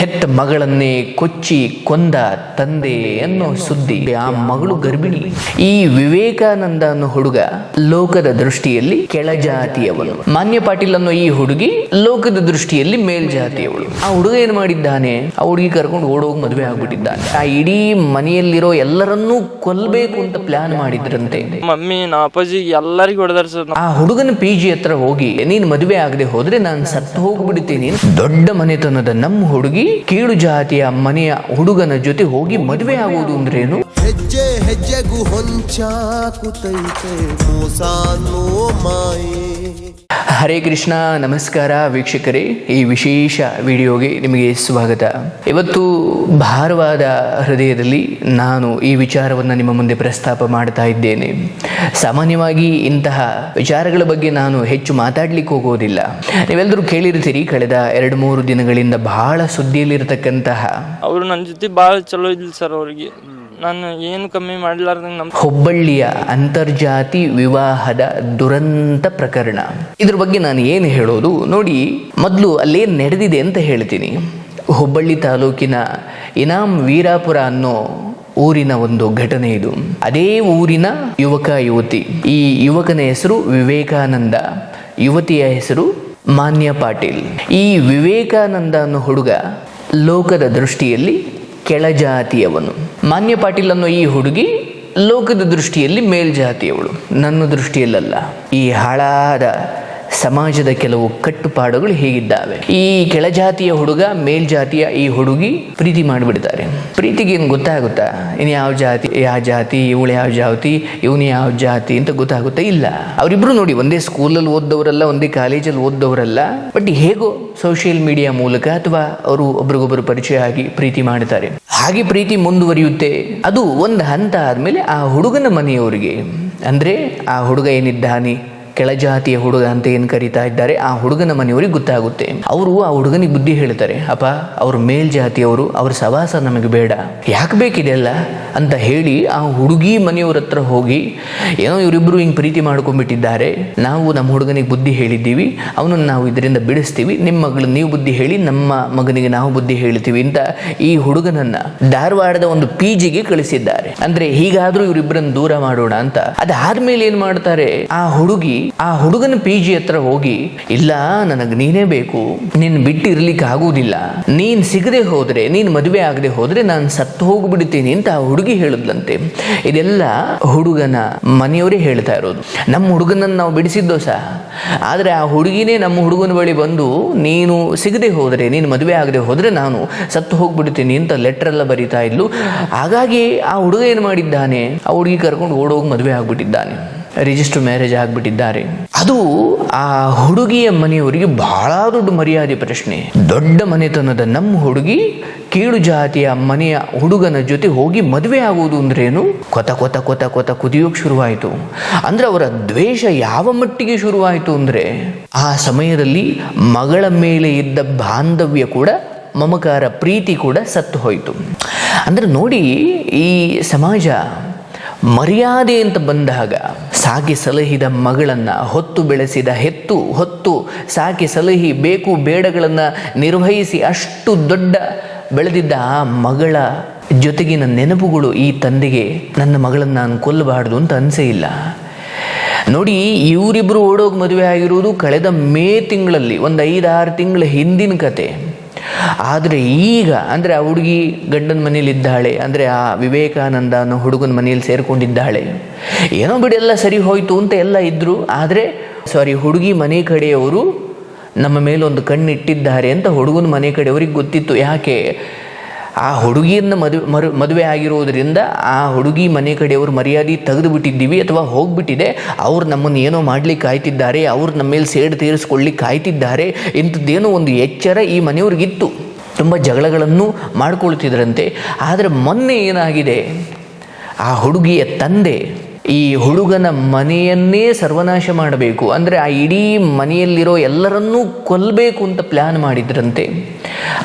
ಹೆತ್ತ ಮಗಳನ್ನೇ ಕೊಚ್ಚಿ ಕೊಂದ ತಂದೆ ಅನ್ನೋ ಸುದ್ದಿ. ಆ ಮಗಳು ಗರ್ಭಿಣಿ. ಈ ವಿವೇಕಾನಂದ ಅನ್ನೋ ಹುಡುಗ ಲೋಕದ ದೃಷ್ಟಿಯಲ್ಲಿ ಕೆಳಜಾತಿಯವನು ಮಾನ್ಯ ಪಾಟೀಲ್ ಅನ್ನೋ ಈ ಹುಡುಗಿ ಲೋಕದ ದೃಷ್ಟಿಯಲ್ಲಿ ಮೇಲ್ಜಾತಿಯವಳು. ಆ ಹುಡುಗ ಏನ್ ಮಾಡಿದ್ದಾನೆ? ಆ ಹುಡುಗಿ ಕರ್ಕೊಂಡು ಓಡೋಗಿ ಮದುವೆ ಆಗ್ಬಿಟ್ಟಿದ್ದಾನೆ. ಆ ಇಡೀ ಮನೆಯಲ್ಲಿರೋ ಎಲ್ಲರನ್ನೂ ಕೊಲ್ಲಬೇಕು ಅಂತ ಪ್ಲಾನ್ ಮಾಡಿದ್ರಂತೆ. ಮಮ್ಮಿ ಅಪ್ಪಾಜಿ ಎಲ್ಲರಿಗೂ ಸರ್. ಆ ಹುಡುಗನ ಪಿ ಜಿ ಹತ್ರ ಹೋಗಿ ನೀನ್ ಮದುವೆ ಆಗದೆ ಹೋದ್ರೆ ನಾನು ಸತ್ತು ಹೋಗ್ಬಿಡ್ತೀನಿ. ದೊಡ್ಡ ಮನೆತನದ ನಮ್ಮ ಹುಡುಗಿ ಕೀಳು ಜಾತಿಯ ಮನೆಯ ಹುಡುಗನ ಜೊತೆ ಹೋಗಿ ಮದುವೆ ಆಗುವುದು ಅಂದ್ರೇನು ಹೆಜ್ಜೆ ಹೆಜ್ಜೆಗೂ ಹೊಂಚಾಕುತೈತೆ ಮೋಸ ಮಾಯೆ. ಹರೇ ಕೃಷ್ಣ, ನಮಸ್ಕಾರ ವೀಕ್ಷಕರೇ. ಈ ವಿಶೇಷ ವಿಡಿಯೋಗೆ ನಿಮಗೆ ಸ್ವಾಗತ. ಇವತ್ತು ಭಾರವಾದ ಹೃದಯದಲ್ಲಿ ನಾನು ಈ ವಿಚಾರವನ್ನು ನಿಮ್ಮ ಮುಂದೆ ಪ್ರಸ್ತಾಪ ಮಾಡ್ತಾ ಇದ್ದೇನೆ. ಸಾಮಾನ್ಯವಾಗಿ ಇಂತಹ ವಿಚಾರಗಳ ಬಗ್ಗೆ ನಾನು ಹೆಚ್ಚು ಮಾತಾಡ್ಲಿಕ್ಕೆ ಹೋಗೋದಿಲ್ಲ. ನೀವೆಲ್ಲರೂ ಕೇಳಿರ್ತೀರಿ, ಕಳೆದ ಎರಡು ಮೂರು ದಿನಗಳಿಂದ ಬಹಳ ಸುದ್ದಿಯಲ್ಲಿರತಕ್ಕಂತಹ ಅವರು ನನ್ನ ಜೊತೆ ಬಹಳ ಚಲೋ ಇದ್ಲು ಸರ್ ಅವ್ರಿಗೆ. ನಾನು ಏನು ಕಮ್ಮಿ ಮಾಡ್ಲಾರ್ದಂಗೆ ನಮ್ಮ ಹುಬ್ಬಳ್ಳಿಯ ಅಂತರ್ಜಾತಿ ವಿವಾಹದ ದುರಂತ ಪ್ರಕರಣ. ಇದ್ರ ಬಗ್ಗೆ ನಾನು ಏನು ಹೇಳೋದು ನೋಡಿ, ಮೊದಲು ಅಲ್ಲೇನು ನಡೆದಿದೆ ಅಂತ ಹೇಳ್ತೀನಿ. ಹುಬ್ಬಳ್ಳಿ ತಾಲೂಕಿನ ಇನಾಮ್ ವೀರಾಪುರ ಅನ್ನೋ ಊರಿನ ಒಂದು ಘಟನೆ ಇದು. ಅದೇ ಊರಿನ ಯುವಕ, ಯುವತಿ. ಈ ಯುವಕನ ಹೆಸರು ವಿವೇಕಾನಂದ. ಯುವತಿಯ ಹೆಸರು ಮಾನ್ಯ ಪಾಟೀಲ್. ಈ ವಿವೇಕಾನಂದ ಅನ್ನೋ ಹುಡುಗ ಲೋಕದ ದೃಷ್ಟಿಯಲ್ಲಿ ಕೆಳಜಾತಿಯವನು. ಮಾನ್ಯ ಪಾಟೀಲ್ ಅನ್ನೋ ಈ ಹುಡುಗಿ ಲೋಕದ ದೃಷ್ಟಿಯಲ್ಲಿ ಮೇಲ್ಜಾತಿಯವಳು. ನನ್ನ ದೃಷ್ಟಿಯಲ್ಲಲ್ಲ ಈ ಹಾಳಾದ ಸಮಾಜದ ಕೆಲವು ಕಟ್ಟುಪಾಡುಗಳು ಹೇಗಿದ್ದಾವೆ. ಈ ಕೆಳಜಾತಿಯ ಹುಡುಗ, ಮೇಲ್ಜಾತಿಯ ಈ ಹುಡುಗಿ ಪ್ರೀತಿ ಮಾಡಿಬಿಡ್ತಾರೆ. ಪ್ರೀತಿಗೆ ಏನು ಗೊತ್ತಾಗುತ್ತಾ? ಇನ್ನು ಯಾವ ಜಾತಿ ಯಾವ ಜಾತಿ, ಇವಳು ಯಾವ ಜಾತಿ, ಇವನು ಯಾವ ಜಾತಿ ಅಂತ ಗೊತ್ತಾಗುತ್ತಾ ಇಲ್ಲ. ಅವರಿಬ್ರು ನೋಡಿ, ಒಂದೇ ಸ್ಕೂಲಲ್ಲಿ ಓದ್ದವರಲ್ಲ, ಒಂದೇ ಕಾಲೇಜಲ್ಲಿ ಓದ್ದವರಲ್ಲ. ಬಟ್ ಹೇಗೋ ಸೋಷಿಯಲ್ ಮೀಡಿಯಾ ಮೂಲಕ ಅಥವಾ ಅವರು ಒಬ್ರಿಗೊಬ್ಬರು ಪರಿಚಯ ಆಗಿ ಪ್ರೀತಿ ಮಾಡ್ತಾರೆ. ಹಾಗೆ ಪ್ರೀತಿ ಮುಂದುವರಿಯುತ್ತೆ. ಅದು ಒಂದು ಹಂತ ಆದಮೇಲೆ ಆ ಹುಡುಗನ ಮನೆಯವರಿಗೆ. ಅಂದರೆ ಆ ಹುಡುಗ ಏನಿದ್ದಾನೆ? ಕೆಳಜಾತಿಯ ಹುಡುಗ ಅಂತ ಏನು ಕರೀತಾ ಇದ್ದಾರೆ, ಆ ಹುಡುಗನ ಮನೆಯವರಿಗೆ ಗೊತ್ತಾಗುತ್ತೆ. ಅವರು ಆ ಹುಡುಗನಿಗೆ ಬುದ್ಧಿ ಹೇಳ್ತಾರೆ, ಅಪ್ಪ, ಅವ್ರ ಮೇಲ್ಜಾತಿಯವರು, ಅವ್ರ ಸವಾಸ ನಮಗೆ ಬೇಡ. ಯಾಕೆ ಬೇಕಿದೆಯಲ್ಲ ಅಂತ ಹೇಳಿ ಆ ಹುಡುಗಿ ಮನೆಯವ್ರ ಹತ್ರ ಹೋಗಿ, ಏನೋ ಇವರಿಬ್ಬರು ಹಿಂಗೆ ಪ್ರೀತಿ ಮಾಡ್ಕೊಂಡ್ಬಿಟ್ಟಿದ್ದಾರೆ, ನಾವು ನಮ್ಮ ಹುಡುಗನಿಗೆ ಬುದ್ಧಿ ಹೇಳಿದ್ದೀವಿ, ಅವನನ್ನು ನಾವು ಇದರಿಂದ ಬಿಡಿಸ್ತೀವಿ, ನಿಮ್ಮ ಮಗಳು ನೀವು ಬುದ್ಧಿ ಹೇಳಿ, ನಮ್ಮ ಮಗನಿಗೆ ನಾವು ಬುದ್ಧಿ ಹೇಳ್ತೀವಿ ಅಂತ ಈ ಹುಡುಗನನ್ನ ಧಾರವಾಡದ ಒಂದು ಪಿ ಜಿಗೆ ಕಳಿಸಿದ್ದಾರೆ. ಅಂದ್ರೆ ಹೀಗಾದ್ರೂ ಇವರಿಬ್ಬರನ್ನ ದೂರ ಮಾಡೋಣ ಅಂತ. ಅದಾದ್ಮೇಲೆ ಏನ್ ಮಾಡ್ತಾರೆ? ಆ ಹುಡುಗಿ, ಆ ಹುಡುಗನ ಪಿ ಜಿ ಹತ್ರ ಹೋಗಿ, ಇಲ್ಲ, ನನಗ್ ನೀನೇ ಬೇಕು. ನಿನ್ ಬಿಟ್ಟು ಇರ್ಲಿಕ್ಕೆ ಆಗುವುದಿಲ್ಲ ನೀನ್ ಸಿಗದೆ ಹೋದ್ರೆ, ನೀನ್ ಮದುವೆ ಆಗದೆ ಹೋದ್ರೆ ನಾನು ಸತ್ತು ಹೋಗ್ಬಿಡ್ತೀನಿ ಅಂತ ಆ ಹುಡುಗಿ ಹೇಳಿದ್ಲಂತೆ. ಇದೆಲ್ಲ ಹುಡುಗನ ಮನೆಯವರೇ ಹೇಳ್ತಾ ಇರೋದು. ನಮ್ಮ ಹುಡುಗನನ್ನ ನಾವು ಬಿಡಿಸಿದ್ದೋ ಸಹ ಆದ್ರೆ ಆ ಹುಡುಗಿನೇ ನಮ್ಮ ಹುಡುಗನ ಬಳಿ ಬಂದು, ನೀನು ಸಿಗದೆ ಹೋದ್ರೆ, ನೀನು ಮದುವೆ ಆಗದೆ ಹೋದ್ರೆ ನಾನು ಸತ್ತು ಹೋಗ್ಬಿಡ್ತೀನಿ ಅಂತ ಲೆಟರ್ ಎಲ್ಲ ಬರೀತಾ ಇದ್ಲು. ಹಾಗಾಗಿ ಆ ಹುಡುಗ ಏನು ಮಾಡಿದ್ದಾನೆ? ಆ ಹುಡುಗಿ ಕರ್ಕೊಂಡು ಓಡೋಗಿ ಮದುವೆ ಆಗ್ಬಿಟ್ಟಿದ್ದಾನೆ. Register marriage ಆಗ್ಬಿಟ್ಟಿದ್ದಾರೆ. ಅದು ಆ ಹುಡುಗಿಯ ಮನೆಯವರಿಗೆ ಬಹಳ ದೊಡ್ಡ ಮರ್ಯಾದೆ ಪ್ರಶ್ನೆ. ದೊಡ್ಡ ಮನೆತನದ ನಮ್ಮ ಹುಡುಗಿ ಕೀಳು ಜಾತಿಯ ಮನೆಯ ಹುಡುಗನ ಜೊತೆ ಹೋಗಿ ಮದುವೆ ಆಗುವುದು ಅಂದ್ರೇನು? ಕೊತ ಕೊತ ಕೊತ ಕೊತ ಕುದಿಯೋಕೆ ಶುರುವಾಯಿತು. ಅಂದ್ರೆ ಅವರ ದ್ವೇಷ ಯಾವ ಮಟ್ಟಿಗೆ ಶುರುವಾಯಿತು ಅಂದ್ರೆ, ಆ ಸಮಯದಲ್ಲಿ ಮಗಳ ಮೇಲೆ ಇದ್ದ ಬಾಂಧವ್ಯ ಕೂಡ ಮಮಕಾರ ಪ್ರೀತಿ ಕೂಡ ಸತ್ತು ಹೋಯಿತು. ಅಂದ್ರೆ ನೋಡಿ, ಈ ಸಮಾಜ ಮರ್ಯಾದೆ ಅಂತ ಬಂದಾಗ ಸಾಕಿ ಸಲಹಿದ ಮಗಳನ್ನು ಹೊತ್ತು ಬೆಳೆಸಿದ ಹೆತ್ತು ಹೊತ್ತು ಸಾಕಿ ಸಲಹಿ ಬೇಕು ಬೇಡಗಳನ್ನು ನಿರ್ವಹಿಸಿ ಅಷ್ಟು ದೊಡ್ಡ ಬೆಳೆದಿದ್ದ ಆ ಮಗಳ ಜೊತೆಗಿನ ನೆನಪುಗಳು ಈ ತಂದೆಗೆ ನನ್ನ ಮಗಳನ್ನು ನಾನು ಕೊಲ್ಲಬಾರ್ದು ಅಂತ ಅನಿಸೇ ಇಲ್ಲ. ನೋಡಿ ಇವರಿಬ್ಬರು ಓಡೋಗಿ ಮದುವೆ ಆಗಿರುವುದು ಕಳೆದ ಮೇ ತಿಂಗಳಲ್ಲಿ, ಒಂದು ಐದಾರು ತಿಂಗಳ ಹಿಂದಿನ ಕತೆ. ಆದರೆ ಈಗ, ಅಂದರೆ ಆ ಹುಡುಗಿ ಗಂಡನ ಮನೇಲಿದ್ದಾಳೆ ಅಂದರೆ ಆ ವಿವೇಕಾನಂದ ಅನ್ನೋ ಹುಡುಗನ ಮನೆಯಲ್ಲಿ ಸೇರಿಕೊಂಡಿದ್ದಾಳೆ. ಏನೋ ಬಿಡಿ, ಎಲ್ಲ ಸರಿ ಹೋಯಿತು ಅಂತ ಎಲ್ಲ ಇದ್ದರು ಆದರೆ ಸಾರಿ, ಹುಡುಗಿ ಮನೆ ಕಡೆಯವರು ನಮ್ಮ ಮೇಲೊಂದು ಕಣ್ಣಿಟ್ಟಿದ್ದಾರೆ ಅಂತ ಹುಡುಗನ ಮನೆ ಕಡೆಯವರಿಗೆ ಗೊತ್ತಿತ್ತು. ಯಾಕೆ? ಆ ಹುಡುಗಿಯನ್ನು ಮದುವೆ ಮರು, ಮದುವೆ ಆಗಿರೋದರಿಂದ ಆ ಹುಡುಗಿ ಮನೆ ಕಡೆಯವರು ಮರ್ಯಾದೆ ತೆಗೆದು ಬಿಟ್ಟಿದ್ದೀವಿ ಅಥವಾ ಹೋಗ್ಬಿಟ್ಟಿದೆ, ಅವ್ರು ನಮ್ಮನ್ನು ಏನೋ ಮಾಡ್ಲಿಕ್ಕೆ ಕಾಯ್ತಿದ್ದಾರೆ, ಅವ್ರು ನಮ್ಮ ಮೇಲೆ ಸೇಡು ತೀರಿಸ್ಕೊಳ್ಳಿಕ್ಕೆ ಕಾಯ್ತಿದ್ದಾರೆ ಇಂಥದ್ದೇನೋ ಒಂದು ಎಚ್ಚರ ಈ ಮನೆಯವ್ರಿಗಿತ್ತು. ತುಂಬ ಜಗಳಗಳನ್ನು ಮಾಡಿಕೊಳ್ತಿದ್ರಂತೆ. ಆದರೆ ಮೊನ್ನೆ ಏನಾಗಿದೆ? ಆ ಹುಡುಗಿಯ ತಂದೆ ಈ ಹುಡುಗನ ಮನೆಯನ್ನೇ ಸರ್ವನಾಶ ಮಾಡಬೇಕು. ಅಂದರೆ ಆ ಇಡೀ ಮನೆಯಲ್ಲಿರೋ ಎಲ್ಲರನ್ನೂ ಕೊಲ್ಲಬೇಕು ಅಂತ ಪ್ಲ್ಯಾನ್ ಮಾಡಿದ್ರಂತೆ.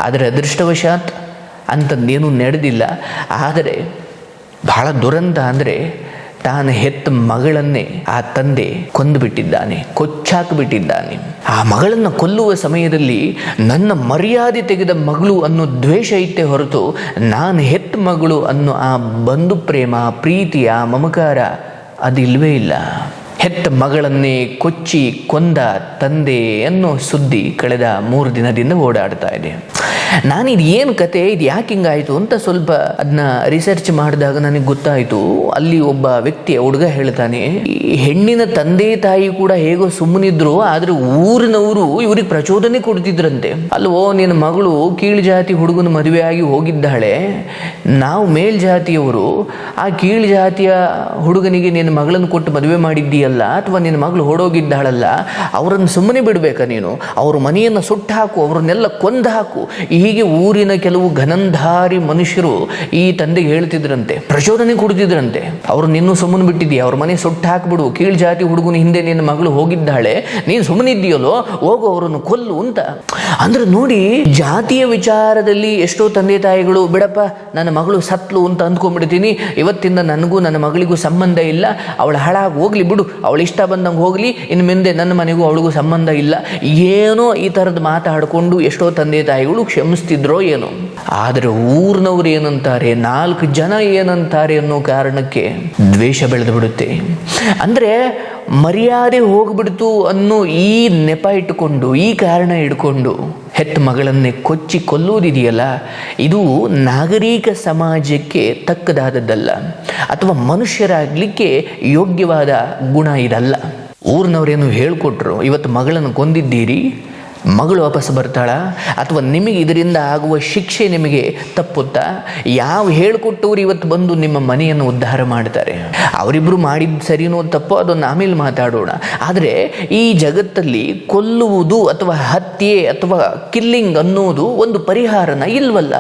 ಆದರೆ ತಾನು ಹೆತ್ತ ಮಗಳನ್ನೇ ಆ ತಂದೆ ಕೊಂದುಬಿಟ್ಟಿದ್ದಾನೆ ಬಿಟ್ಟಿದ್ದಾನೆ ಕೊಚ್ಚಾಕಿ ಬಿಟ್ಟಿದ್ದಾನೆ ಆ ಮಗಳನ್ನು ಕೊಲ್ಲುವ ಸಮಯದಲ್ಲಿ ನನ್ನ ಮರ್ಯಾದೆ ತೆಗೆದ ಮಗಳು ಅನ್ನೋ ದ್ವೇಷ ಇತ್ತೆ ಹೊರತು ನಾನು ಹೆತ್ತ ಮಗಳು ಅನ್ನೋ ಆ ಬಂಧು ಪ್ರೇಮ, ಪ್ರೀತಿಯ ಮಮಕಾರ ಅದಿಲ್ವೇ ಇಲ್ಲ. ಹೆತ್ತ ಮಗಳನ್ನೇ ಕೊಚ್ಚಿ ಕೊಂದ ತಂದೆ ಅನ್ನೋ ಸುದ್ದಿ ಕಳೆದ ಮೂರು ದಿನದಿಂದ ಓಡಾಡ್ತಾ ಇದೆ. ನಾನು ಇದು ಏನು ಕತೆ, ಇದು ಯಾಕೆ ಹಿಂಗಾಯಿತು ಅಂತ ಸ್ವಲ್ಪ ಅದನ್ನ ರಿಸರ್ಚ್ ಮಾಡಿದಾಗ ನನಗೆ ಗೊತ್ತಾಯಿತು. ಅಲ್ಲಿ ಒಬ್ಬ ವ್ಯಕ್ತಿ ಹುಡುಗ ಹೇಳ್ತಾನೆ ಹೆಣ್ಣಿನ ತಂದೆ ತಾಯಿ ಕೂಡ ಹೇಗೋ ಸುಮ್ಮನಿದ್ರು, ಆದ್ರೆ ಊರಿನವರು ಇವ್ರಿಗೆ ಪ್ರಚೋದನೆ ಕೊಡ್ತಿದ್ರಂತೆ. ಅಲ್ವೋ, ನಿನ್ನ ಮಗಳು ಕೀಳು ಜಾತಿ ಹುಡುಗನ ಮದುವೆ ಆಗಿ ಹೋಗಿದ್ದಾಳೆ. ನಾವು ಮೇಲ್ ಜಾತಿಯವರು ಆ ಕೀಳು ಜಾತಿಯ ಹುಡುಗನಿಗೆ ನಿನ್ನ ಮಗಳನ್ನು ಕೊಟ್ಟು ಮದುವೆ ಮಾಡಿದ್ದೀಯಲ್ಲ. ಅಥವಾ ನಿನ್ನ ಮಗಳು ಓಡೋಗಿದ್ದಾಳಲ್ಲ ಅವರನ್ನು ಸುಮ್ಮನೆ ಬಿಡಬೇಕ ನೀನು? ಅವ್ರ ಮನೆಯನ್ನು ಸುಟ್ಟು ಹಾಕು ಅವ್ರನ್ನೆಲ್ಲ ಕೊಂದು ಹಾಕು ಹೀಗೆ ಊರಿನ ಕೆಲವು ಘನಂಧಾರಿ ಮನುಷ್ಯರು ಈ ತಂದೆಗೆ ಹೇಳ್ತಿದ್ರಂತೆ, ಪ್ರಚೋದನೆ ಕೊಡ್ತಿದ್ರಂತೆ ಅವ್ರು ನಿನ್ನೂ ಸುಮ್ಮನೆ ಬಿಟ್ಟಿದ್ದೀಯ? ಅವ್ರ ಮನೆ ಸುಟ್ಟು ಹಾಕ್ಬಿಡು ಕೀಳು ಜಾತಿ ಹುಡುಗನ ಹಿಂದೆ ನಿನ್ನ ಮಗಳು ಹೋಗಿದ್ದಾಳೆ, ನೀನು ಸುಮ್ಮನಿದ್ದೀಯಲ್ಲೋ ಹೋಗು, ಅವರನ್ನು ಕೊಲ್ಲು ಅಂತ. ಅಂದ್ರೆ ನೋಡಿ, ಜಾತಿಯ ವಿಚಾರದಲ್ಲಿ ಎಷ್ಟೋ ತಂದೆ ತಾಯಿಗಳು, ಬಿಡಪ್ಪ, ನನ್ನ ಮಗಳು ಸತ್ಲು ಅಂತ ಅಂದ್ಕೊಂಡ್ಬಿಡ್ತೀನಿ. ಇವತ್ತಿಂದ ನನಗೂ ನನ್ನ ಮಗಳಿಗೂ ಸಂಬಂಧ ಇಲ್ಲ. ಅವಳು ಹಾಳಾಗಿ ಹೋಗ್ಲಿ ಬಿಡು. ಅವಳು ಇಷ್ಟ ಬಂದಂಗೆ ಹೋಗಲಿ ಇನ್ನು ಮುಂದೆ ನನ್ನ ಮನೆಗೂ ಅವಳಿಗೂ ಸಂಬಂಧ ಇಲ್ಲ. ಏನೋ ಈ ಥರದ್ದು ಮಾತಾಡಿಕೊಂಡು ಎಷ್ಟೋ ತಂದೆ ತಾಯಿಗಳು ಕ್ಷಮಿಸ್ತಿದ್ರೋ ಏನೋ. ಆದರೆ ಊರಿನವ್ರು ಏನಂತಾರೆ, ನಾಲ್ಕು ಜನ ಏನಂತಾರೆ ಅನ್ನೋ ಕಾರಣಕ್ಕೆ ದ್ವೇಷ ಬೆಳೆದು ಬಿಡುತ್ತೆ. ಅಂದರೆ ಮರ್ಯಾದೆ ಹೋಗ್ಬಿಡ್ತು ಅನ್ನೋ ಈ ನೆಪ ಇಟ್ಟುಕೊಂಡು ಈ ಕಾರಣ ಇಟ್ಕೊಂಡು ಹೆತ್ತ ಮಗಳನ್ನೇ ಕೊಚ್ಚಿ ಕೊಲ್ಲುವುದಿದೆಯಲ್ಲ ಇದು ನಾಗರಿಕ ಸಮಾಜಕ್ಕೆ ತಕ್ಕದಾದದ್ದಲ್ಲ, ಅಥವಾ ಮನುಷ್ಯರಾಗಲಿಕ್ಕೆ ಯೋಗ್ಯವಾದ ಗುಣ ಇದಲ್ಲ. ಊರಿನವರೇನು ಹೇಳಿಕೊಟ್ರು, ಇವತ್ತು ಮಗಳನ್ನು ಕೊಂದಿದ್ದೀರಿ ಮಗಳು ವಾಪಸ್ ಬರ್ತಾಳ ಅಥವಾ ನಿಮಗೆ ಇದರಿಂದ ಆಗುವ ಶಿಕ್ಷೆ ನಿಮಗೆ ತಪ್ಪುತ್ತಾ? ಯಾವ ಹೇಳ್ಕೊಟ್ಟವ್ರು ಇವತ್ತು ಬಂದು ನಿಮ್ಮ ಮನೆಯನ್ನು ಉದ್ಧಾರ ಮಾಡ್ತಾರೆ? ಅವರಿಬ್ಬರು ಮಾಡಿದ್ದು ಸರಿನೋ ತಪ್ಪೋ ಅದನ್ನು ಆಮೇಲೆ ಮಾತಾಡೋಣ. ಆದರೆ ಈ ಜಗತ್ತಲ್ಲಿ ಕೊಲ್ಲುವುದು ಅಥವಾ ಹತ್ಯೆ ಅಥವಾ ಕಿಲ್ಲಿಂಗ್ ಅನ್ನೋದು ಒಂದು ಪರಿಹಾರನ ಇಲ್ವಲ್ಲ?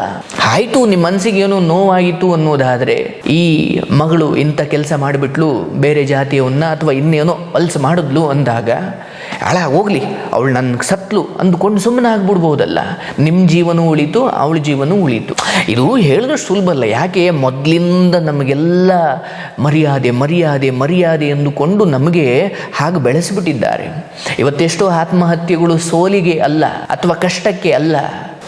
ಆಯಿತು ನಿಮ್ಮ ಮನಸ್ಸಿಗೆ ಏನೋ ನೋವಾಯಿತು ಅನ್ನೋದಾದರೆ ಈ ಮಗಳು ಇಂಥ ಕೆಲಸ ಮಾಡಿಬಿಟ್ಲು, ಬೇರೆ ಜಾತಿಯವನ್ನ ಅಥವಾ ಇನ್ನೇನೋ ಅಲ್ಸ್ ಮಾಡಿದ್ಲು ಅಂದಾಗ ಅಳ ಹೋಗ್ಲಿ. ಅವಳು ನನ್ನ ಸತ್ಲು ಅಂದುಕೊಂಡು ಸುಮ್ಮನೆ ಆಗ್ಬಿಡ್ಬೋದಲ್ಲ. ನಿಮ್ಮ ಜೀವನ ಉಳಿತು, ಅವಳ ಜೀವನ ಉಳೀತು. ಇದು ಹೇಳಿದಷ್ಟು ಸುಲಭ ಅಲ್ಲ. ಯಾಕೆ? ಮೊದಲಿಂದ ನಮಗೆಲ್ಲ ಮರ್ಯಾದೆ ಮರ್ಯಾದೆ ಮರ್ಯಾದೆ ಎಂದುಕೊಂಡು ನಮಗೆ ಹಾಗೆ ಬೆಳೆಸಿಬಿಟ್ಟಿದ್ದಾರೆ. ಇವತ್ತೆಷ್ಟೋ ಆತ್ಮಹತ್ಯೆಗಳು ಸೋಲಿಗೆ ಅಲ್ಲ, ಅಥವಾ ಕಷ್ಟಕ್ಕೆ ಅಲ್ಲ,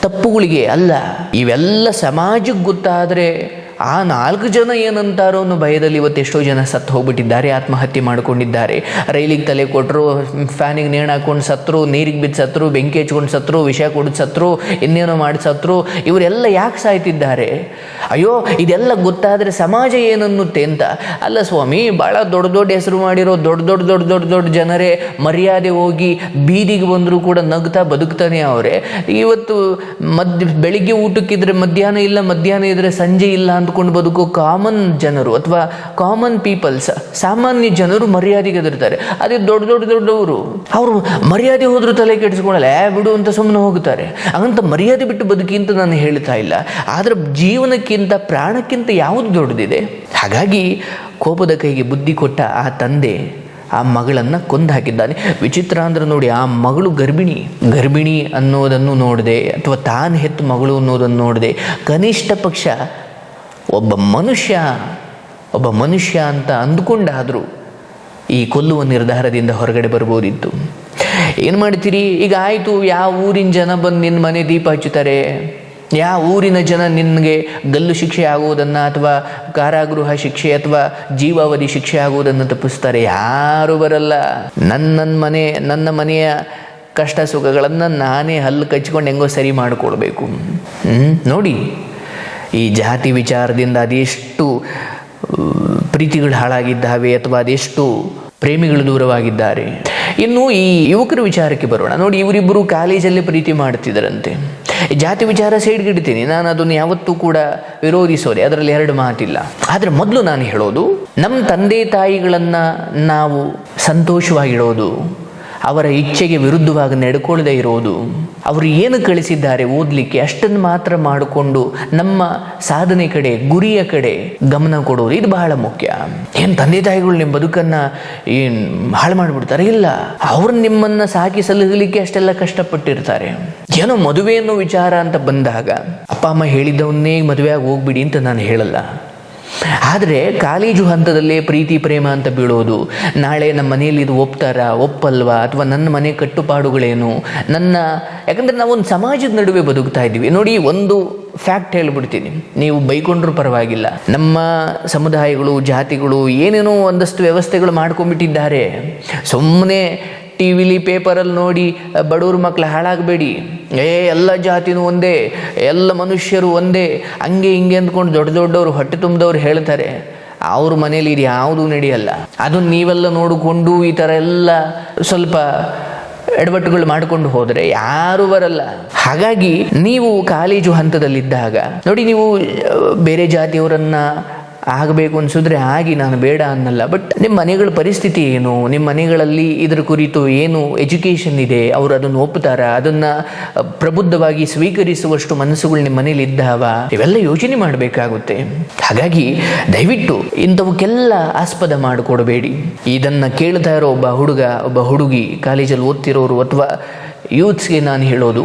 ತಪ್ಪುಗಳಿಗೆ ಅಲ್ಲ. ಇವೆಲ್ಲ ಸಮಾಜಕ್ಕೆ ಗೊತ್ತಾದರೆ ಆ ನಾಲ್ಕು ಜನ ಏನಂತಾರೋ ಅನ್ನೋ ಭಯದಲ್ಲಿ ಇವತ್ತೆಷ್ಟೋ ಜನ ಸತ್ತು ಹೋಗ್ಬಿಟ್ಟಿದ್ದಾರೆ, ಆತ್ಮಹತ್ಯೆ ಮಾಡ್ಕೊಂಡಿದ್ದಾರೆ. ರೈಲಿಗೆ ತಲೆ ಕೊಟ್ಟರು ಫ್ಯಾನಿಗೆ ನೇಣು ಹಾಕೊಂಡು ಸತ್ರು, ನೀರಿಗೆ ಬಿದ್ದು ಸತ್ರು, ಬೆಂಕಿ ಹಚ್ಕೊಂಡು ಸತ್ರು, ವಿಷ ಕುಡಿದು ಸತ್ರು, ಇನ್ನೇನೋ ಮಾಡಿ ಸತ್ರು, ಇವರೆಲ್ಲ ಯಾಕೆ ಸಾಯ್ತಿದ್ದಾರೆ? ಅಯ್ಯೋ, ಇದೆಲ್ಲ ಗೊತ್ತಾದರೆ ಸಮಾಜ ಏನನ್ನುತ್ತೆ ಅಂತ? ಅಲ್ಲ ಸ್ವಾಮಿ ಭಾಳ ದೊಡ್ಡ ದೊಡ್ಡ ಹೆಸರು ಮಾಡಿರೋ ದೊಡ್ಡ ದೊಡ್ಡ ದೊಡ್ಡ ದೊಡ್ಡ ದೊಡ್ಡ ಜನರೇ ಮರ್ಯಾದೆ ಹೋಗಿ ಬೀದಿಗೆ ಬಂದರೂ ಕೂಡ ನಗ್ತಾ ಬದುಕ್ತಾನೆ ಅವರೇ. ಇವತ್ತು ಮಧ್ಯ ಬೆಳಿಗ್ಗೆ ಊಟಕ್ಕಿದ್ರೆ ಮಧ್ಯಾಹ್ನ ಇಲ್ಲ, ಮಧ್ಯಾಹ್ನ ಇದ್ರೆ ಸಂಜೆ ಇಲ್ಲ ಅಂದ್ಕೊಂಡು ಬದುಕೋ ಕಾಮನ್ ಜನರು ಅಥವಾ ಕಾಮನ್ ಪೀಪಲ್ಸ್ ಸಾಮಾನ್ಯ ಜನರು ಮರ್ಯಾದೆಗೆ ಎದುರ್ತಾರೆ ಅದೇ ದೊಡ್ಡ ದೊಡ್ಡ ದೊಡ್ಡವರು, ಅವರು ಮರ್ಯಾದೆ ಹೋದರೂ ತಲೆ ಕೆಡಿಸ್ಕೊಳ್ಳಲ್ಲ ಬಿಡು ಅಂತ ಸುಮ್ಮನೆ ಹೋಗುತ್ತಾರೆ. ಹಾಗಂತ ಮರ್ಯಾದೆ ಬಿಟ್ಟು ಬದುಕಿ ಅಂತ ನಾನು ಹೇಳ್ತಾ ಇಲ್ಲ. ಆದರೆ ಜೀವನಕ್ಕಿಂತ ಪ್ರಾಣಕ್ಕಿಂತ ಯಾವುದು ದೊಡ್ಡದಿದೆ? ಹಾಗಾಗಿ ಕೋಪದ ಕೈಗೆ ಬುದ್ಧಿ ಕೊಟ್ಟ ಆ ತಂದೆ, ಆ ಮಗಳನ್ನು ಕೊಂದು ಹಾಕಿದ್ದಾನೆ ವಿಚಿತ್ರ ಅಂದ್ರೆ ನೋಡಿ, ಆ ಮಗಳು ಗರ್ಭಿಣಿ. ಗರ್ಭಿಣಿ ಅನ್ನೋದನ್ನು ನೋಡಿದೆ, ಅಥವಾ ತಾನು ಹೆತ್ತು ಮಗಳು ಅನ್ನೋದನ್ನು ನೋಡಿದೆ, ಕನಿಷ್ಠ ಪಕ್ಷ ಒಬ್ಬ ಮನುಷ್ಯ ಒಬ್ಬ ಮನುಷ್ಯ ಅಂತ ಅಂದುಕೊಂಡಾದರೂ ಈ ಕೊಲ್ಲುವ ನಿರ್ಧಾರದಿಂದ ಹೊರಗಡೆ ಬರ್ಬೋದಿತ್ತು. ಏನು ಮಾಡ್ತೀರಿ? ಈಗ ಆಯಿತು, ಯಾವ ಊರಿನ ಜನ ಬಂದು ನಿನ್ನ ಮನೆ ದೀಪ ಹಚ್ಚುತ್ತಾರೆ? ಯಾವ ಊರಿನ ಜನ ನಿನಗೆ ಗಲ್ಲು ಶಿಕ್ಷೆ ಆಗುವುದನ್ನು ಅಥವಾ ಕಾರಾಗೃಹ ಶಿಕ್ಷೆ ಅಥವಾ ಜೀವಾವಧಿ ಶಿಕ್ಷೆ ಆಗುವುದನ್ನು ತಪ್ಪಿಸ್ತಾರೆ? ಯಾರು ಬರಲ್ಲ. ನನ್ನ ಮನೆ, ನನ್ನ ಮನೆಯ ಕಷ್ಟ ಸುಖಗಳನ್ನು ನಾನೇ ಹಲ್ಲು ಕಚ್ಕೊಂಡು ಹೆಂಗೋ ಸರಿ ಮಾಡಿಕೊಳ್ಬೇಕು. ನೋಡಿ. ಈ ಜಾತಿ ವಿಚಾರದಿಂದ ಅದೆಷ್ಟು ಪ್ರೀತಿಗಳು ಹಾಳಾಗಿದ್ದಾವೆ ಅಥವಾ ಅದೆಷ್ಟು ಪ್ರೇಮಿಗಳು ದೂರವಾಗಿದ್ದಾರೆ. ಇನ್ನು ಈ ಯುವಕರ ವಿಚಾರಕ್ಕೆ ಬರೋಣ. ನೋಡಿ, ಇವರಿಬ್ಬರು ಕಾಲೇಜಲ್ಲಿ ಪ್ರೀತಿ ಮಾಡ್ತಿದ್ದರಂತೆ. ಜಾತಿ ವಿಚಾರ ಸೈಡ್ಗಿಡ್ತೀನಿ ನಾನು ಅದನ್ನು ಯಾವತ್ತೂ ಕೂಡ ವಿರೋಧಿಸೋದೆ ಅದರಲ್ಲಿ ಎರಡು ಮಾತಿಲ್ಲ. ಆದರೆ ಮೊದಲು ನಾನು ಹೇಳೋದು, ನಮ್ಮ ತಂದೆ ತಾಯಿಗಳನ್ನು ನಾವು ಸಂತೋಷವಾಗಿಡೋದು. ಅವರ ಇಚ್ಛೆಗೆ ವಿರುದ್ಧವಾಗಿ ನಡ್ಕೊಳ್ಳದೆ ಇರೋದು ಅವರು ಏನು ಕಳಿಸಿದ್ದಾರೆ ಓದಲಿಕ್ಕೆ ಅಷ್ಟನ್ನು ಮಾತ್ರ ಮಾಡಿಕೊಂಡು ನಮ್ಮ ಸಾಧನೆ ಕಡೆ, ಗುರಿಯ ಕಡೆ ಗಮನ ಕೊಡೋದು ಇದು ಬಹಳ ಮುಖ್ಯ. ಏನು ತಂದೆ ತಾಯಿಗಳು ನಿಮ್ಮ ಬದುಕನ್ನು ಏನು ಹಾಳು ಮಾಡಿಬಿಡ್ತಾರೆ? ಇಲ್ಲ. ಅವರು ನಿಮ್ಮನ್ನು ಸಾಕಿ ಸಲಹಲಿಕ್ಕೆ ಅಷ್ಟೆಲ್ಲ ಕಷ್ಟಪಟ್ಟಿರ್ತಾರೆ. ಏನೋ ಮದುವೆ ಅನ್ನೋ ವಿಚಾರ ಅಂತ ಬಂದಾಗ, ಅಪ್ಪ, ಅಮ್ಮ ಹೇಳಿದ್ದವನ್ನೇ ಮದುವೆಯಾಗಿ ಹೋಗ್ಬಿಡಿ ಅಂತ ನಾನು ಹೇಳಲ್ಲ. ಆದರೆ ಕಾಲೇಜು ಹಂತದಲ್ಲೇ ಪ್ರೀತಿ, ಪ್ರೇಮ ಅಂತ ಬೀಳೋದು. ನಾಳೆ ನಮ್ಮ ಮನೆಯಲ್ಲಿ ಇದು ಒಪ್ತಾರ, ಒಪ್ಪಲ್ವಾ? ಅಥವಾ ನನ್ನ ಮನೆ ಕಟ್ಟುಪಾಡುಗಳೇನು? ನನ್ನ, ಯಾಕಂದರೆ ನಾವೊಂದು ಸಮಾಜದ ನಡುವೆ ಬದುಕ್ತಾ ಇದ್ದೀವಿ. ನೋಡಿ, ಒಂದು ಫ್ಯಾಕ್ಟ್ ಹೇಳ್ಬಿಡ್ತೀನಿ. ನೀವು ಬೈಕೊಂಡ್ರೂ ಪರವಾಗಿಲ್ಲ. ನಮ್ಮ ಸಮುದಾಯಗಳು, ಜಾತಿಗಳು ಏನೇನೋ ಒಂದಷ್ಟು ವ್ಯವಸ್ಥೆಗಳು ಮಾಡ್ಕೊಂಡ್ಬಿಟ್ಟಿದ್ದಾರೆ. ಸುಮ್ಮನೆ ಟಿ ವಿಲಿ ಪೇಪರಲ್ಲಿ ನೋಡಿ ಬಡವ್ರ ಮಕ್ಳು ಹಾಳಾಗಬೇಡಿ. ಏ, ಎಲ್ಲ ಜಾತಿನೂ ಒಂದೇ, ಎಲ್ಲ ಮನುಷ್ಯರು ಒಂದೇ. ಹಂಗೆ ಹಿಂಗೆ ಅಂದ್ಕೊಂಡು ದೊಡ್ಡ ದೊಡ್ಡವರು ಹೊಟ್ಟೆ ತುಂಬಿದವ್ರು ಹೇಳ್ತಾರೆ. ಅವ್ರ ಮನೇಲಿ ಇದು ಯಾವುದೂ ನಡೆಯಲ್ಲ. ಅದನ್ನು ನೀವೆಲ್ಲ ನೋಡಿಕೊಂಡು ಈ ಥರ ಎಲ್ಲ ಸ್ವಲ್ಪ ಎಡವಟ್ಟುಗಳು ಮಾಡಿಕೊಂಡು ಹೋದರೆ ಯಾರು ಬರಲ್ಲ. ಹಾಗಾಗಿ ನೀವು ಕಾಲೇಜು ಹಂತದಲ್ಲಿದ್ದಾಗ, ನೋಡಿ ನೀವು ಬೇರೆ ಜಾತಿಯವರನ್ನ ಆಗಬೇಕು ಅನಿಸಿದ್ರೆ ಆಗಿ ನಾನು ಬೇಡ ಅನ್ನಲ್ಲ. ಬಟ್ ನಿಮ್ಮ ಮನೆಗಳ ಪರಿಸ್ಥಿತಿ ಏನು? ನಿಮ್ಮ ಮನೆಗಳಲ್ಲಿ ಇದರ ಕುರಿತು ಏನು ಎಜುಕೇಷನ್ ಇದೆ? ಅವರು ಅದನ್ನು ಒಪ್ಪುತ್ತಾರ ಅದನ್ನ ಪ್ರಬುದ್ಧವಾಗಿ ಸ್ವೀಕರಿಸುವಷ್ಟು ಮನಸ್ಸುಗಳು ನಿಮ್ಮ ಮನೇಲಿ ಇದ್ದಾವ? ಇವೆಲ್ಲ ಯೋಚನೆ ಮಾಡಬೇಕಾಗುತ್ತೆ. ಹಾಗಾಗಿ ದಯವಿಟ್ಟು ಇಂಥವಕ್ಕೆಲ್ಲ ಆಸ್ಪದ ಮಾಡಿಕೊಡಬೇಡಿ. ಇದನ್ನ ಕೇಳ್ತಾ ಇರೋ ಒಬ್ಬ ಹುಡುಗ, ಒಬ್ಬ ಹುಡುಗಿ, ಕಾಲೇಜಲ್ಲಿ ಓದ್ತಿರೋರು ಅಥವಾ ಯೂತ್ಸ್ಗೆ ನಾನು ಹೇಳೋದು,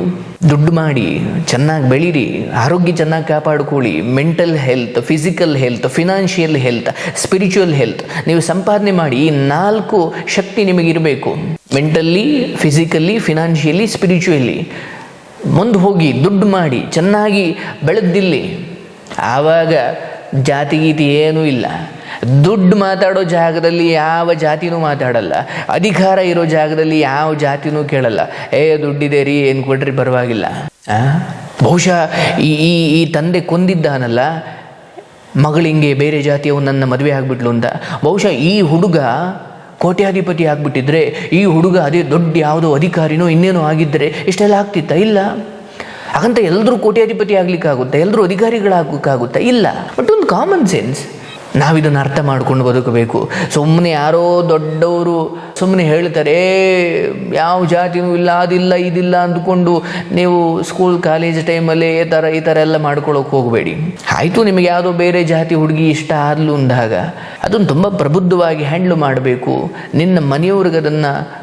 ದುಡ್ಡು ಮಾಡಿ, ಚೆನ್ನಾಗಿ ಬೆಳೀರಿ, ಆರೋಗ್ಯ ಚೆನ್ನಾಗಿ ಕಾಪಾಡ್ಕೊಳ್ಳಿ mental health physical health financial health spiritual health ನೀವು ಸಂಪಾದನೆ ಮಾಡಿ ಈ ನಾಲ್ಕು ಶಕ್ತಿ ನಿಮಗಿರಬೇಕು ಮೆಂಟಲ್ಲಿ ಫಿಸಿಕಲಿ ಫಿನಾನ್ಷಿಯಲಿ ಸ್ಪಿರಿಚುವಲಿ ಮುಂದೆ ಹೋಗಿ ದುಡ್ಡು ಮಾಡಿ, ಚೆನ್ನಾಗಿ ಬೆಳೆದಿಲ್ಲಿ. ಆವಾಗ ಜಾತಿ ಗೀತಿ ಏನೂ ಇಲ್ಲ. ದುಡ್ಡು ಮಾತಾಡೋ ಜಾಗದಲ್ಲಿ ಯಾವ ಜಾತಿನೂ ಮಾತಾಡಲ್ಲ. ಅಧಿಕಾರ ಇರೋ ಜಾಗದಲ್ಲಿ ಯಾವ ಜಾತಿನೂ ಕೇಳಲ್ಲ. ಏ, ದುಡ್ಡಿದೆ ರೀ, ಏನು ಕೊಡ್ರಿ, ಪರವಾಗಿಲ್ಲ? ಬಹುಶಃ ಈ ಈ ತಂದೆ ಕೊಂದಿದ್ದಾನಲ್ಲ. ಮಗಳಿಂಗೆ ಬೇರೆ ಜಾತಿಯವನನ್ನ ಮದುವೆ ಆಗ್ಬಿಟ್ಲು ಅಂತ. ಬಹುಶಃ ಈ ಹುಡುಗ ಕೋಟ್ಯಾಧಿಪತಿ ಆಗಿಬಿಟ್ಟಿದ್ರೆ, ಈ ಹುಡುಗ ಅದೇ ದೊಡ್ಡ ಯಾವುದೋ ಅಧಿಕಾರಿನೋ ಇನ್ನೇನೋ ಆಗಿದ್ದರೆ ಇಷ್ಟೆಲ್ಲ ಆಗ್ತಿತ್ತ? ಇಲ್ಲ. ಹಾಗಂತ ಎಲ್ಲರೂ ಕೋಟ್ಯಾಧಿಪತಿ ಆಗ್ಲಿಕ್ಕಾಗುತ್ತಾ? ಎಲ್ಲರೂ ಅಧಿಕಾರಿಗಳಾಗೋಕ್ಕಾಗುತ್ತಾ ಇಲ್ಲ. ಬಟ್ ಒಂದು ಕಾಮನ್ ಸೆನ್ಸ್ ನಾವಿದನ್ನು ಅರ್ಥ ಮಾಡ್ಕೊಂಡು ಬದುಕಬೇಕು. ಸುಮ್ಮನೆ ಯಾರೋ ದೊಡ್ಡವರು ಸುಮ್ಮನೆ ಹೇಳ್ತಾರೆ ಯಾವ ಜಾತಿನೂ ಇಲ್ಲ, ಅದಿಲ್ಲ, ಇದಿಲ್ಲ ಅಂದ್ಕೊಂಡು ನೀವು ಸ್ಕೂಲ್ ಕಾಲೇಜ್ ಟೈಮಲ್ಲಿ ಈ ಥರ ಈ ಥರ ಎಲ್ಲ ಮಾಡ್ಕೊಳ್ಳೋಕೆ ಹೋಗಬೇಡಿ. ಆಯಿತು, ನಿಮಗೆ ಯಾವುದೋ ಬೇರೆ ಜಾತಿ ಹುಡುಗಿ ಇಷ್ಟ ಆದ್ಲು ಅಂದಾಗ ಅದನ್ನು ತುಂಬ ಪ್ರಬುದ್ಧವಾಗಿ ಹ್ಯಾಂಡ್ಲ್ ಮಾಡಬೇಕು. ನಿನ್ನ ಮನೆಯವ್ರಿಗೆ ಅದನ್ನು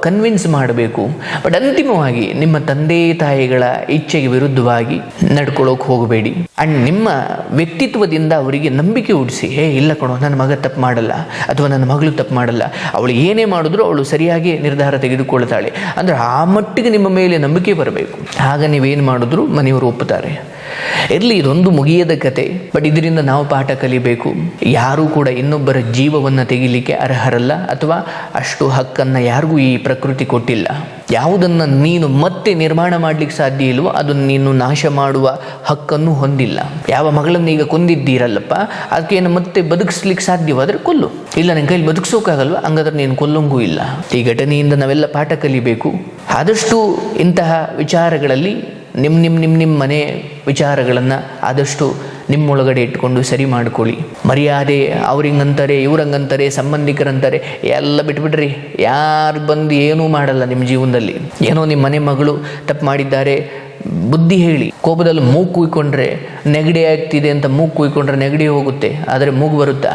ಕನ್ವಿನ್ಸ್ ಮಾಡಬೇಕು. ಬಟ್ ಅಂತಿಮವಾಗಿ ನಿಮ್ಮ ತಂದೆ, ತಾಯಿಗಳ ಇಚ್ಛೆಗೆ ವಿರುದ್ಧವಾಗಿ ನಡ್ಕೊಳ್ಳೋಕೆ ಹೋಗಬೇಡಿ. ಅಂಡ್ ನಿಮ್ಮ ವ್ಯಕ್ತಿತ್ವದಿಂದ ಅವರಿಗೆ ನಂಬಿಕೆ ಹುಡಿಸಿ ಹೇ, ಇಲ್ಲ ಕಣೋ, ನನ್ನ ಮಗ ತಪ್ಪು ಮಾಡಲ್ಲ ಅಥವಾ ನನ್ನ ಮಗಳು ತಪ್ಪು ಮಾಡಲ್ಲ. ಅವಳು ಏನೇ ಮಾಡಿದ್ರು ಅವಳು ಸರಿಯಾಗಿ ನಿರ್ಧಾರ ತೆಗೆದುಕೊಳ್ತಾಳೆ ಅಂದರೆ ಆ ಮಟ್ಟಿಗೆ ನಿಮ್ಮ ಮೇಲೆ ನಂಬಿಕೆ ಬರಬೇಕು. ಆಗ ನೀವೇನು ಮಾಡಿದ್ರು ಮನೆಯವರು ಒಪ್ಪುತ್ತಾರೆ. ಇರಲಿ, ಇದೊಂದು ಮುಗಿಯದ ಕತೆ. ಬಟ್ ಇದರಿಂದ ನಾವು ಪಾಠ ಕಲಿಬೇಕು. ಯಾರೂ ಕೂಡ ಇನ್ನೊಬ್ಬರ ಜೀವವನ್ನು ತೆಗಿಲಿಕ್ಕೆ ಅರ್ಹರಲ್ಲ ಅಥವಾ ಅಷ್ಟು ಹಕ್ಕನ್ನು ಯಾರಿಗೂ ಈ ಪ್ರಕೃತಿ ಕೊಟ್ಟಿಲ್ಲ. ಯಾವುದನ್ನು ನೀನು ಮತ್ತೆ ನಿರ್ಮಾಣ ಮಾಡಲಿಕ್ಕೆ ಸಾಧ್ಯ ಇಲ್ವೋ ಅದನ್ನು ನೀನು ನಾಶ ಮಾಡುವ ಹಕ್ಕನ್ನು ಹೊಂದಿಲ್ಲ. ಯಾವ ಮಗಳನ್ನು ಈಗ ಕೊಂದಿದ್ದೀರಲ್ಲಪ್ಪ ಅದಕ್ಕೇನು ಮತ್ತೆ ಬದುಕಿಸ್ಲಿಕ್ಕೆ ಸಾಧ್ಯವಾದರೆ ಕೊಲ್ಲು. ಇಲ್ಲ ನನ್ನ ಕೈಲಿ ಬದುಕಿಸೋಕ್ಕಾಗಲ್ವ ಹಂಗಾದ್ರೆ ನೀನು ಕೊಲ್ಲಂಗೂ ಇಲ್ಲ. ಈ ಘಟನೆಯಿಂದ ನಾವೆಲ್ಲ ಪಾಠ ಕಲಿಬೇಕು. ಆದಷ್ಟು ಇಂತಹ ವಿಚಾರಗಳಲ್ಲಿ ನಿಮ್ಮ ನಿಮ್ಮ ನಿಮ್ಮ ನಿಮ್ಮ ಮನೆ ವಿಚಾರಗಳನ್ನು ಆದಷ್ಟು ನಿಮ್ಮೊಳಗಡೆ ಇಟ್ಕೊಂಡು ಸರಿ ಮಾಡ್ಕೊಳ್ಳಿ. ಮರ್ಯಾದೆ ಅವ್ರಿಂಗಂತಾರೆ, ಇವ್ರಂಗಂತಾರೆ, ಸಂಬಂಧಿಕರಂತಾರೆ, ಎಲ್ಲ ಬಿಟ್ಬಿಡ್ರಿ. ಯಾರು ಬಂದು ಏನೂ ಮಾಡಲ್ಲ ನಿಮ್ಮ ಜೀವನದಲ್ಲಿ. ಏನೋ ನಿಮ್ಮ ಮನೆ ಮಗಳು ತಪ್ಪು ಮಾಡಿದ್ದಾರೆ, ಬುದ್ಧಿ ಹೇಳಿ. ಕೋಪದಲ್ಲಿ ಮೂಗು ಕುಯ್ಕೊಂಡ್ರೆ ನೆಗಡಿ ಆಗ್ತಿದೆ ಅಂತ ಮೂಗು ಕುಯ್ಕೊಂಡ್ರೆ ನೆಗಡಿ ಹೋಗುತ್ತೆ, ಆದರೆ ಮೂಗು ಬರುತ್ತಾ?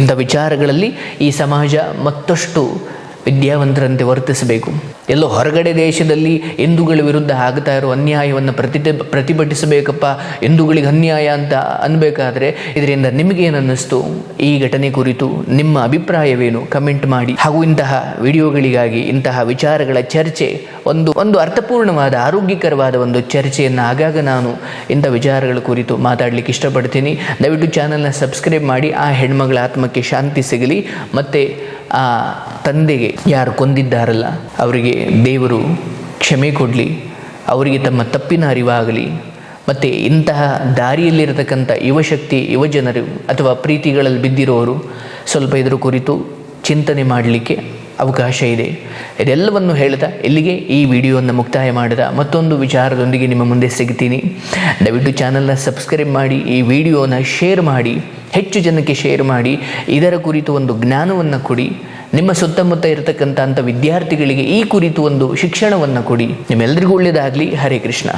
ಇಂಥ ವಿಚಾರಗಳಲ್ಲಿ ಈ ಸಮಾಜ ಮತ್ತಷ್ಟು ವಿದ್ಯಾವಂತರಂತೆ ವರ್ತಿಸಬೇಕು. ಎಲ್ಲೋ ಹೊರಗಡೆ ದೇಶದಲ್ಲಿ ಹಿಂದೂಗಳ ವಿರುದ್ಧ ಆಗ್ತಾ ಇರೋ ಅನ್ಯಾಯವನ್ನು ಪ್ರತಿ ಪ್ರತಿಭಟಿಸಬೇಕಪ್ಪ, ಹಿಂದೂಗಳಿಗೆ ಅನ್ಯಾಯ ಅಂತ ಅನ್ಬೇಕಾದ್ರೆ ಇದರಿಂದ ನಿಮಗೇನು ಅನ್ನಿಸ್ತು ಈ ಘಟನೆ ಕುರಿತು ನಿಮ್ಮ ಅಭಿಪ್ರಾಯವೇನು? ಕಮೆಂಟ್ ಮಾಡಿ. ಹಾಗೂ ಇಂತಹ ವಿಡಿಯೋಗಳಿಗಾಗಿ, ಇಂತಹ ವಿಚಾರಗಳ ಚರ್ಚೆ, ಒಂದು ಒಂದು ಅರ್ಥಪೂರ್ಣವಾದ, ಆರೋಗ್ಯಕರವಾದ ಒಂದು ಚರ್ಚೆಯನ್ನು ಆಗಾಗ ನಾನು ಇಂಥ ವಿಚಾರಗಳ ಕುರಿತು ಮಾತಾಡಲಿಕ್ಕೆ ಇಷ್ಟಪಡ್ತೀನಿ. ದಯವಿಟ್ಟು ಚಾನಲ್ನ ಸಬ್ಸ್ಕ್ರೈಬ್ ಮಾಡಿ. ಆ ಹೆಣ್ಮಗಳ ಆತ್ಮಕ್ಕೆ ಶಾಂತಿ ಸಿಗಲಿ. ಮತ್ತು ಆ ತಂದೆಗೆ ಯಾರು ಕೊಂದಿದ್ದಾರಲ್ಲ, ಅವರಿಗೆ ದೇವರು ಕ್ಷಮೆ ಕೊಡಲಿ, ಅವರಿಗೆ ತಮ್ಮ ತಪ್ಪಿನ ಅರಿವಾಗಲಿ. ಮತ್ತು ಇಂತಹ ದಾರಿಯಲ್ಲಿರತಕ್ಕಂಥ ಯುವಶಕ್ತಿ, ಯುವಜನರು ಅಥವಾ ಪ್ರೀತಿಗಳಲ್ಲಿ ಬಿದ್ದಿರೋರು ಸ್ವಲ್ಪ ಇದರ ಕುರಿತು ಚಿಂತನೆ ಮಾಡಲಿಕ್ಕೆ ಅವಕಾಶ ಇದೆ. ಇದೆಲ್ಲವನ್ನು ಹೇಳ್ತಾ ಇಲ್ಲಿಗೆ ಈ ವಿಡಿಯೋವನ್ನು ಮುಕ್ತಾಯ ಮಾಡಿದ ಮತ್ತೊಂದು ವಿಚಾರದೊಂದಿಗೆ ನಿಮ್ಮ ಮುಂದೆ ಸಿಗ್ತೀನಿ. ದಯವಿಟ್ಟು ಚಾನಲ್ನ ಸಬ್ಸ್ಕ್ರೈಬ್ ಮಾಡಿ, ಈ ವಿಡಿಯೋನ ಶೇರ್ ಮಾಡಿ, ಹೆಚ್ಚು ಜನಕ್ಕೆ ಶೇರ್ ಮಾಡಿ, ಇದರ ಕುರಿತು ಒಂದು ಜ್ಞಾನವನ್ನು ಕೊಡಿ. ನಿಮ್ಮ ಸುತ್ತಮುತ್ತ ಇರತಕ್ಕಂಥ ವಿದ್ಯಾರ್ಥಿಗಳಿಗೆ ಈ ಕುರಿತು ಒಂದು ಶಿಕ್ಷಣವನ್ನು ಕೊಡಿ. ನಿಮ್ಮೆಲ್ಲರಿಗೂ ಒಳ್ಳೆಯದಾಗಲಿ. ಹರೇ ಕೃಷ್ಣ.